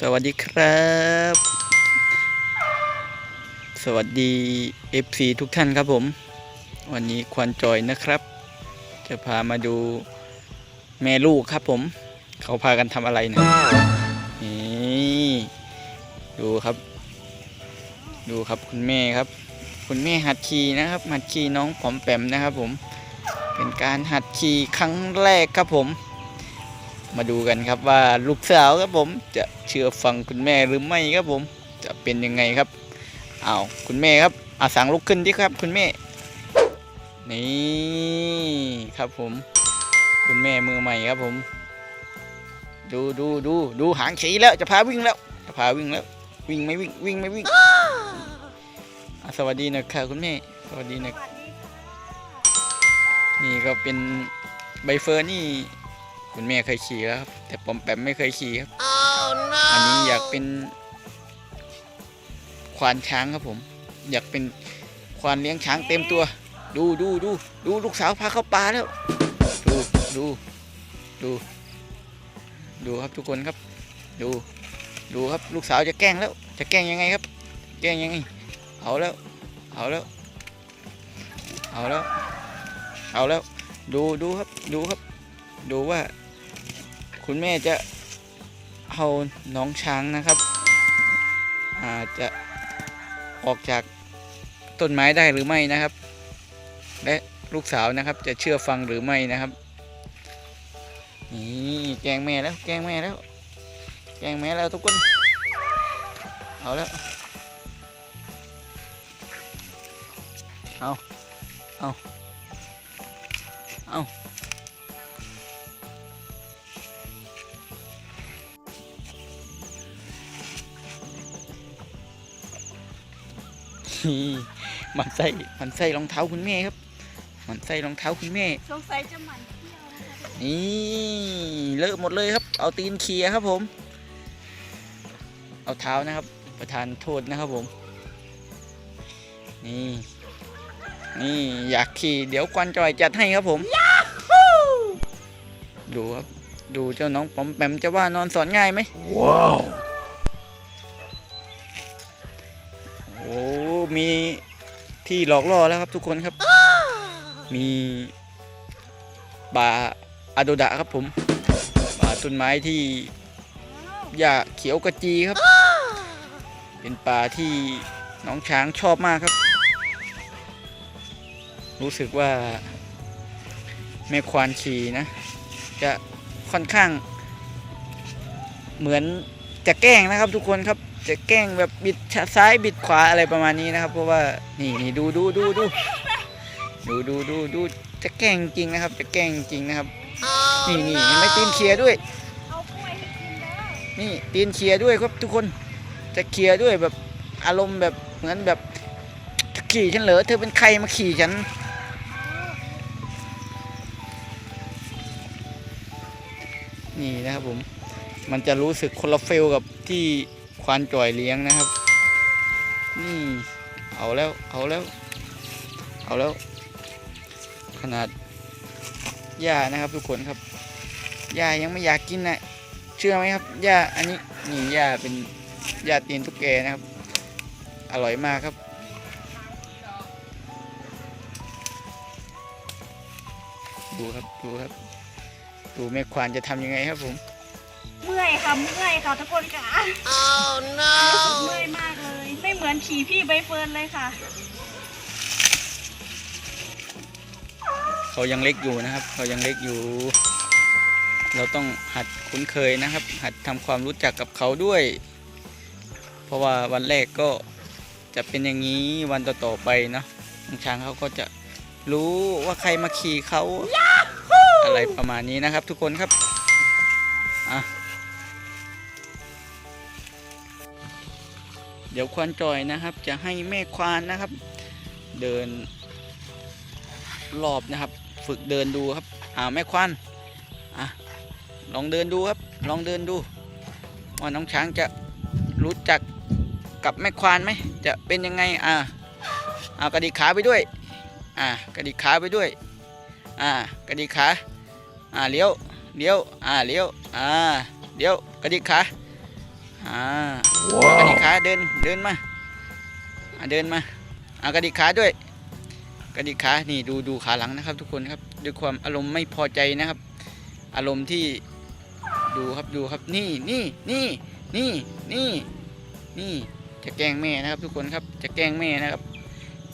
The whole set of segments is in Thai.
สวัสดีครับ สวัสดี FC ทุกท่านครับผม วันนี้ควันจอยนะครับ จะพามาดูแม่ลูกครับผม เขาพากันทำอะไรนะนี่ดูครับ ดูครับคุณแม่ครับ คุณแม่หัดขี่นะครับ หัดขี่น้องผอมแปมนะครับผม เป็นการหัดขี่ครั้งแรกครับผม มาดูกันครับว่าลูกสาวครับผมจะเชื่อฟังคุณแม่หรือไม่ครับผม จะเป็นยังไงครับอ้าวคุณแม่ครับอาสั่งลุกขึ้นดิครับ คุณแม่ นี่ครับผม คุณแม่มือใหม่ครับผม ดูดูดูดูหางขี่แล้วจะพาวิ่งแล้ว จะพาวิ่งแล้ว วิ่งไม่วิ่งวิ่งไม่วิ่งอะสวัสดีนะคะคุณแม่ สวัสดีนะนี่ก็เป็นใบเฟิร์นนี่ คุณแม่เคยขี่แล้วครับ แต่ปอมแปมไม่เคยขี่ครับอันนี้อยากเป็น ควานช้างครับผม อยากเป็นควานเลี้ยงช้างเต็มตัว ดูดูดูดูลูกสาวพาเข้าป่าแล้ว ดูดูดู ดูครับทุกคนครับ ดู ดูครับลูกสาวจะแกล้งแล้ว จะแกล้งยังไงครับ แกล้งยังไง เอาแล้ว เอาแล้ว เอาแล้ว เอาแล้ว ดูดูครับ ดูครับ ดูว่า คุณแม่จะเอาน้องช้างนะครับ อาจจะออกจากต้นไม้ได้หรือไม่นะครับ และลูกสาวนะครับจะเชื่อฟังหรือไม่นะครับนี่แกงแม่แล้วแกงแม่แล้ว แกงแม่แล้วทุกคน เอาแล้วเอาเอาเอา มันใส่มันใส่รองเท้าคุณแม่ครับ มันใส่รองเท้าคุณแม่ สงสัยจะหมั่นเที่ยวนะคะนี่เลอะหมดเลยครับ เอาตีนเคียครับผม เอาเท้านะครับ ประทานโทษนะครับผม นี่ นี่อยากขี่เดี๋ยวควันจอยจัดให้ครับผม ดูครับ ดูเจ้าน้องปอมแปมจะว่านอนสอนง่ายไหมว้าว มีที่หลอกล่อแล้วครับทุกคนครับ มีป่าอะโดดะครับผมป่าต้นไม้ที่หญ้าเขียวกระจีครับ เป็นป่าที่น้องช้างชอบมากครับ รู้สึกว่าแม่ควานขี่นะ จะค่อนข้าง เหมือนจะแกล้งนะครับทุกคนครับ จะแกล้งแบบบิดซ้ายบิดขวาอะไรประมาณนี้นะครับ เพราะว่านี่นี่ดูดูดูดูดูดูดูดูจะแกล้งจริงนะครับ จะแกล้งจริงนะครับ นี่นี่เห็นไหม่ตีนเคลียร์ด้วยเอากล้วยให้กินแล้วนี่ตีนเคลียร์ด้วยครับทุกคนจะเคลียร์ด้วยแบบอารมณ์แบบเหมือนแบบจะขี่ฉันเหรอเธอเป็นใครมาขี่ฉันนี่นะครับผม มันจะรู้สึกคนละเฟลกับที่ ควานจ่อยเลี้ยงนะครับ นี่เอาแล้วเอาแล้ว เอาแล้ว ขนาดหญ้านะครับทุกคนครับหญ้ายังไม่อยากกินนะเชื่อไหมครับหญ้าอันนี้นี่หญ้าเป็นหญ้าตีนตุ๊กแกนะครับ อร่อยมากครับดูครับดูครับดูแม่ควานจะทำยังไงครับผม เมื่อยค่ะเมื่อยค่ะทุกคนค่ะ oh no เมื่อยมากเลย ไม่เหมือนขี่พี่ใบเฟิร์นเลยค่ะ เขายังเล็กอยู่นะครับ เขายังเล็กอยู่ เราต้องหัดคุ้นเคยนะครับ หัดทำความรู้จักกับเขาด้วย เพราะว่าวันแรกก็จะเป็นอย่างนี้วันต่อๆไปเนาะน้องช้างเขาก็จะรู้ว่าใครมาขี่เขาอะไรประมาณนี้นะครับทุกคนครับ เดี๋ยวควานจอยนะครับ จะให้แม่ควานนะครับ เดินรอบนะครับ ฝึกเดินดูครับอ่าแม่ควันอะลองเดินดูครับ ลองเดินดูว่าน้องช้างจะรู้จักกับแม่ควานไหมจะเป็นยังไงอ่าเอากระดิกขาไปด้วยอ่ากระดิกขาไปด้วยอ่ากระดิกขาอ่าเลี้ยวเลี้ยวอ่าเลี้ยวอ่าเลี้ยวกระดิกขา อ่ากระดิกขาเดินเดินมาอ่าเดินมาอ่ากระดิกขาด้วย กระดิกขานี่ดูดูขาหลังนะครับ ทุกคนครับด้วยความอารมณ์ไม่พอใจนะครับ อารมณ์ที่ดูครับดูครับนี่นี่นี่นี่นี่นี่จะแกล้งแม่นะครับ ทุกคนครับจะแกล้งแม่นะครับ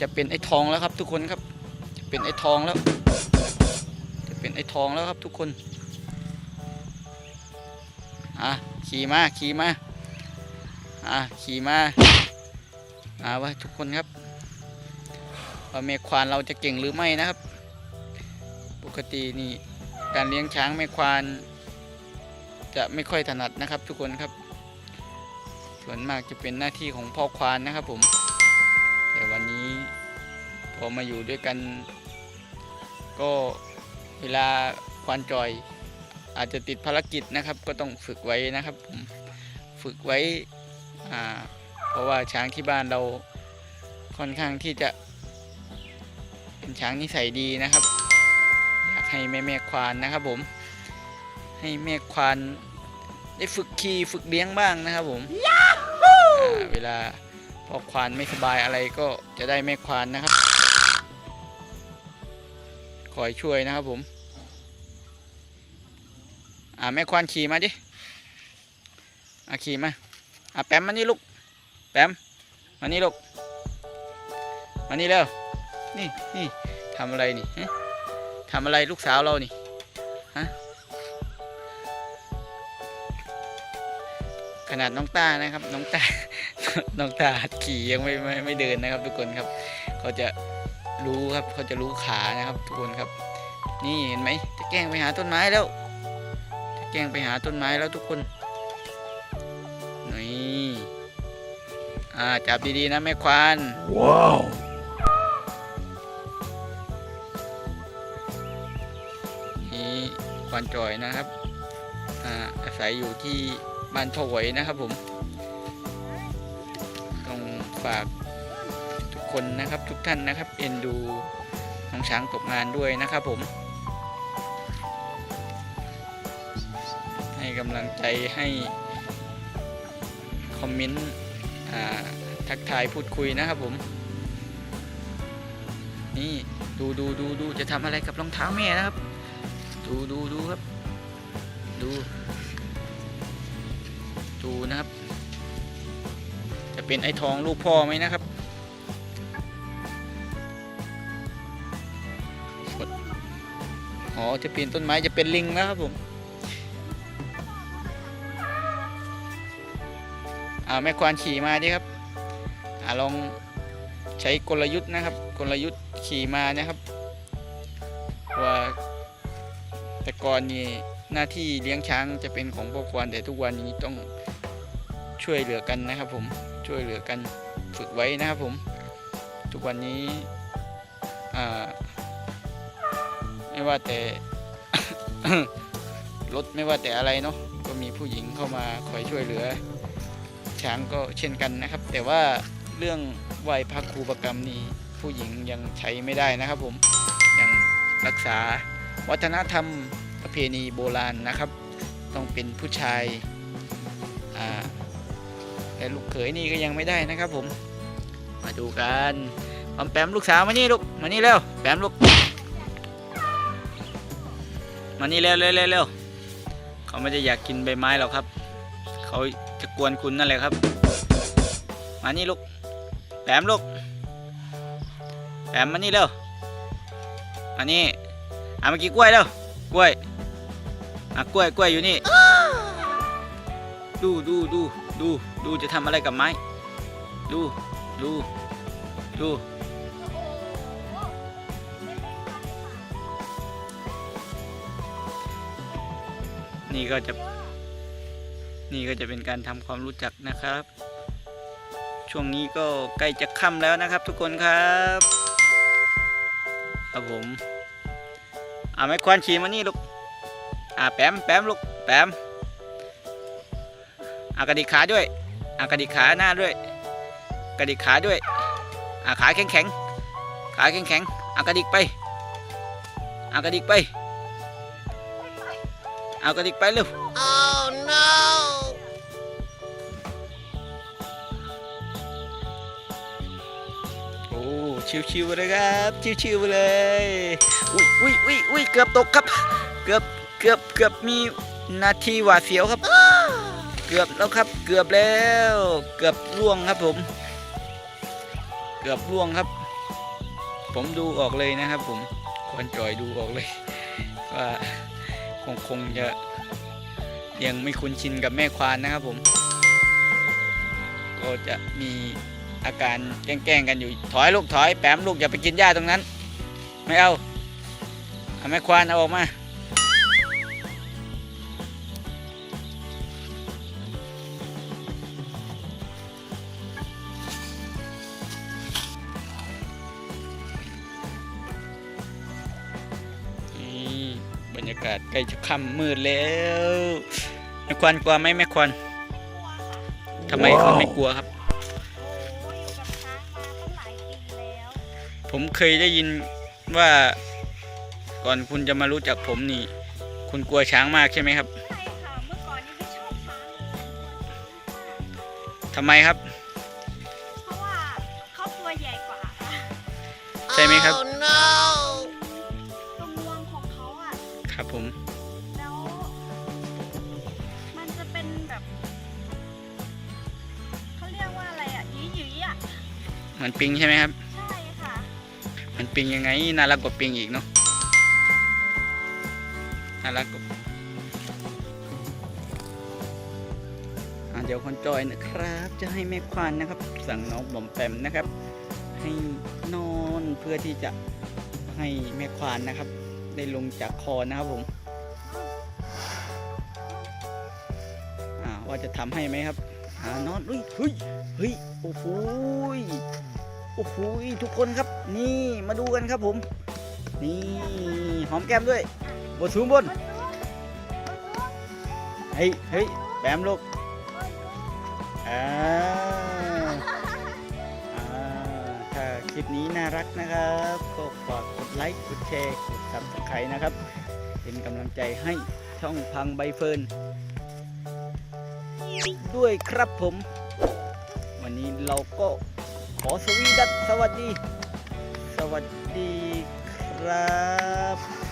จะเป็นไอ้ทองแล้วครับ ทุกคนครับ จะเป็นไอ้ทองแล้ว จะเป็นไอ้ทองแล้วครับ ทุกคนอะขี่มาขี่มา อะขี่มาอ่าวะทุกคนครับว่าแม่ควานเราจะเก่งหรือไม่นะครับ ปกตินี่การเลี้ยงช้างแม่ควาน จะไม่ค่อยถนัดนะครับ ทุกคนครับ ส่วนมากจะเป็นหน้าที่ของพ่อควานนะครับ ผมแต่วันนี้พอมาอยู่ด้วยกัน ก็เวลาควานจอย อาจจะติดภารกิจนะครับ ก็ต้องฝึกไว้นะครับผมฝึกไว้ อ่าเพราะว่าช้างที่บ้านเราค่อนข้างที่จะ เป็นช้างนิสัยดีนะครับ อยากให้แม่แม่ควานนะครับผม ให้แม่ควานได้ฝึกขี่ฝึกเลี้ยงบ้างนะครับผมอ่าเวลาพอควานไม่สบายอะไรก็จะได้แม่ควานนะครับ คอยช่วยนะครับผมอ่าแม่ควานขี่มาดิอ่าขี่มา อ่าแปมมานี่ลูก แปมมานี่ลูก มานี่เร็วนี่นี่ทำอะไรนี่ทำอะไรลูกสาวเรานี่ฮะขนาดน้องตานะครับ น้องตา น้องต้าขี่ยังไม่ไม่ไม่เดินนะครับ ทุกคนครับ เขาจะรู้ครับเขาจะรู้ขานะครับ ทุกคนครับ นี่เห็นไหมจะแกล้งไปหาต้นไม้แล้วจะแกล้งไปหาต้นไม้แล้วทุกคน อ่าจับดีๆนะแม่ควาน Wow. นี่ควานจอยนะครับอ่าอาศัยอยู่ที่บ้านพ่อไหวนะครับผมต้องฝากทุกคนนะครับทุกท่านนะครับ เอ็นดูน้องช้างตกงานด้วยนะครับผม ให้กำลังใจให้คอมเมนต์อ่า ทักทายพูดคุยนะครับผม นี่ดูดูดูดูจะทำอะไรกับรองเท้าแม่นะครับ ดูดูดูครับ ดู ดูนะครับ จะเป็นไอ้ทองลูกพ่อไหมนะครับอ๋อจะเปลี่ยนต้นไม้จะเป็นลิงนะครับผม อาแม่ควานขี่มาดิครับอลองใช้กลยุทธ์นะครับ กลยุทธ์ขี่มานะครับ ว่าแต่ก่อนนี่หน้าที่เลี้ยงช้างจะเป็นของพ่อควานแต่ทุกวันนี้ต้องช่วยเหลือกันนะครับ ผมช่วยเหลือกันฝึกไว้นะครับผม ทุกวันนี้ไม่ว่าแต่รถไม่ว่าแต่อะไรเนาะก็มีผู้หญิงเข้ามาคอยช่วยเหลือ ช้างก็เช่นกันนะครับ แต่ว่าเรื่องไหวพักครูประกรรมนี่ผู้หญิงยังใช้ไม่ได้นะครับผมยังรักษาวัฒนธรรมประเพณีโบราณนะครับ ต้องเป็นผู้ชายแต่ลูกเขยนี่ก็ยังไม่ได้นะครับผม มาดูกันปอมแปมลูกสาวมานี่ลูกมานี่เร็วแปมลูกมานี่เร็วเร็วเร็วเร็วเขาไม่ได้อยากกินใบไม้หรอกครับ เขา จะกวนคุณนั่นแหละครับ มานี่ลูกแปมลูกแปมมานี่เร็วมานี่อะเมื่อกี้กล้วยเร็วกล้วยอะกล้วยกล้วยอยู่นี่ ดูดูดูดูดูจะทำอะไรกับไม้ ดูดูดูนี่ก็จะ นี่ก็จะเป็นการทำความรู้จักนะครับ ช่วงนี้ก็ใกล้จะค่ำแล้วนะครับ ทุกคนครับ ครับผมอ่าไม่ควรขี่มานี่ลูกอ่าแปมแปมลูกแปมอ่ากระดิกขาด้วยอ่ากระดิกขาหน้าด้วย กระดิกขาด้วยอ่าขาแข็งแข็งขาแข็งแข็งอ่ากระดิกไปอ่ากระดิกไป เอากระดิกไปเร็ว ชิวๆเลยครับ ชิวๆเลย อุ้ยอุ้ยอุ้ยอุ้ยเกือบตกครับ เกือบ เกือบ เกือบมีนาทีหวาดเสียวครับ เกือบแล้วครับ เกือบแล้ว เกือบล่วงครับผม เกือบล่วงครับ ผมดูออกเลยนะครับ ผมควรจอยดูออกเลยว่าคงคงจะยังไม่คุ้นชินกับแม่ควานนะครับผม ก็จะมี อาการแกล้งกันอยู่ถอยลูกถอยแปมลูกอย่าไปกินหญ้าตรงนั้น ไม่เอาเอาแม่ควานเอาออกมาบรรยากาศใกล้จะค่ำมืดแล้วแม่ควานกลัวไหมแม่ควานทำไมเขาไม่กลัวครับ ผมเคยได้ยินว่าก่อนคุณจะมารู้จักผมนี่ คุณกลัวช้างมากใช่ไหมครับใช่ค่ะเมื่อก่อนนี่ไม่ชอบช้างเลยทำไมครับ เพราะว่าเขาตัวใหญ่กว่าค่ะใช่ไหมครับตรงงวงของเขาอะ ครับผม แล้ว มันจะเป็นแบบเขาเรียกว่าอะไรอะหยีหยีๆอะเหมือนปิงใช่ไหมครับใช่ค่ะมัน ปิงยังไง น่ารักกว่าปิงอีกเนาะน่ารักกว่าเดี๋ยวคนจอยนะครับ จะให้แม่ควานนะครับ สั่งน้องบอมแปมนะครับ ให้นอนเพื่อที่จะให้แม่ควานนะครับ ได้ลงจากคอนะครับผมอ่าว่าจะทำให้ไหมครับอ่านอนเฮ้ยเฮ้ยเฮ้ยโอ้โหโอ้โหทุกคนครับ นี่มาดูกันครับผม นี่หอมแก้มด้วยบนสูงบนเฮ้ยเฮ้ยแบมลูกอ่าอ่าถ้าคลิปนี้น่ารักนะครับก็ฝากกดไลค์กดแชร์กดซับสไครต์นะครับ เป็นกำลังใจให้ช่องพังใบเฟิร์นด้วยครับผม วันนี้เราก็ขอสวีดัสสวัสดี วัสดีครับ